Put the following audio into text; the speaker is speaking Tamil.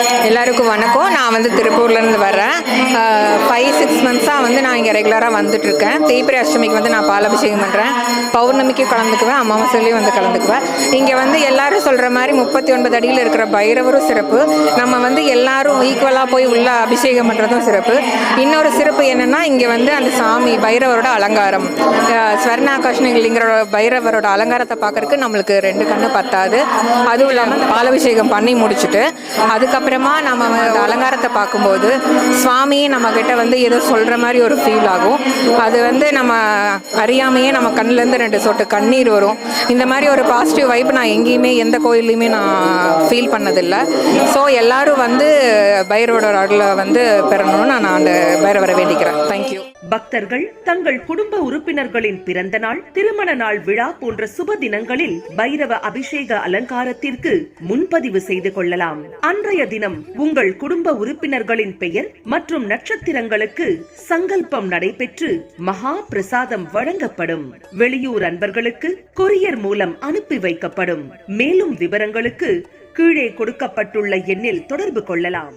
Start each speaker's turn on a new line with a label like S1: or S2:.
S1: எல்லாருக்கும் வணக்கம். நான் வந்து திருப்பூர்லேருந்து வரேன் ஃபைவ் சிக்ஸ் மந்த்ஸாக வந்து நான் இங்கே ரெகுலராக வந்துட்டுருக்கேன். தேய்பிரை அஷ்டமிக்கு வந்து நான் பாலாபிஷேகம் பண்ணுறேன் பௌர்ணமிக்கு கலந்துக்குவேன் அமாவாசையிலையும் வந்து கலந்துக்குவேன். இங்கே வந்து எல்லாரும் சொல்கிற மாதிரி முப்பத்தி ஒன்பது அடியில் இருக்கிற பைரவரும் சிறப்பு. நம்ம வந்து எல்லாரும் ஈக்குவலாக போய் உள்ள அபிஷேகம் பண்ணுறதும் சிறப்பு. இன்னொரு சிறப்பு என்னென்னா இங்கே வந்து அந்த சாமி பைரவரோட அலங்காரம். அஹ் ஸ்வர்ணாகாஷ்ணிங்கிற பைரவரோட அலங்காரத்தை பார்க்கறக்கு நம்மளுக்கு ரெண்டு கண்ணு பத்தாது. அதுவும் இல்லாமல் அந்த பாலாபிஷேகம் பண்ணி முடிச்சுட்டு அதுக்கப்புறம் நம்ம அந்த அலங்காரத்தை பார்க்கும்போது சுவாமியே நம்ம கிட்ட வந்து ஏதோ சொல்கிற மாதிரி ஒரு ஃபீல் ஆகும். அது வந்து நம்ம அறியாமையே நம்ம கண்ணுலேருந்து ரெண்டு சொட்டு கண்ணீர் வரும். இந்த மாதிரி ஒரு பாசிட்டிவ் வைப் நான் எங்கேயுமே எந்த கோயில்லையுமே நான் ஃபீல் பண்ணதில்லை. ஸோ எல்லாரும் வந்து பைரவோட அருளை வந்து பெறணும்னு நான் அந்த பைரவரை வேண்டிக்கிறேன். தேங்க்யூ
S2: பக்தர்கள் தங்கள் குடும்ப உறுப்பினர்களின் பிறந்த நாள் திருமண நாள் விழா போன்ற சுப தினங்களில் பைரவ அபிஷேக அலங்காரத்திற்கு முன்பதிவு செய்து கொள்ளலாம். அன்றைய தினம் உங்கள் குடும்ப உறுப்பினர்களின் பெயர் மற்றும் நட்சத்திரங்களுக்கு சங்கல்பம் நடைபெற்று மகா பிரசாதம் வழங்கப்படும். வெளியூர் அன்பர்களுக்கு கொரியர் மூலம் அனுப்பி வைக்கப்படும். மேலும் விவரங்களுக்கு கீழே கொடுக்கப்பட்டுள்ள எண்ணில் தொடர்பு கொள்ளலாம்.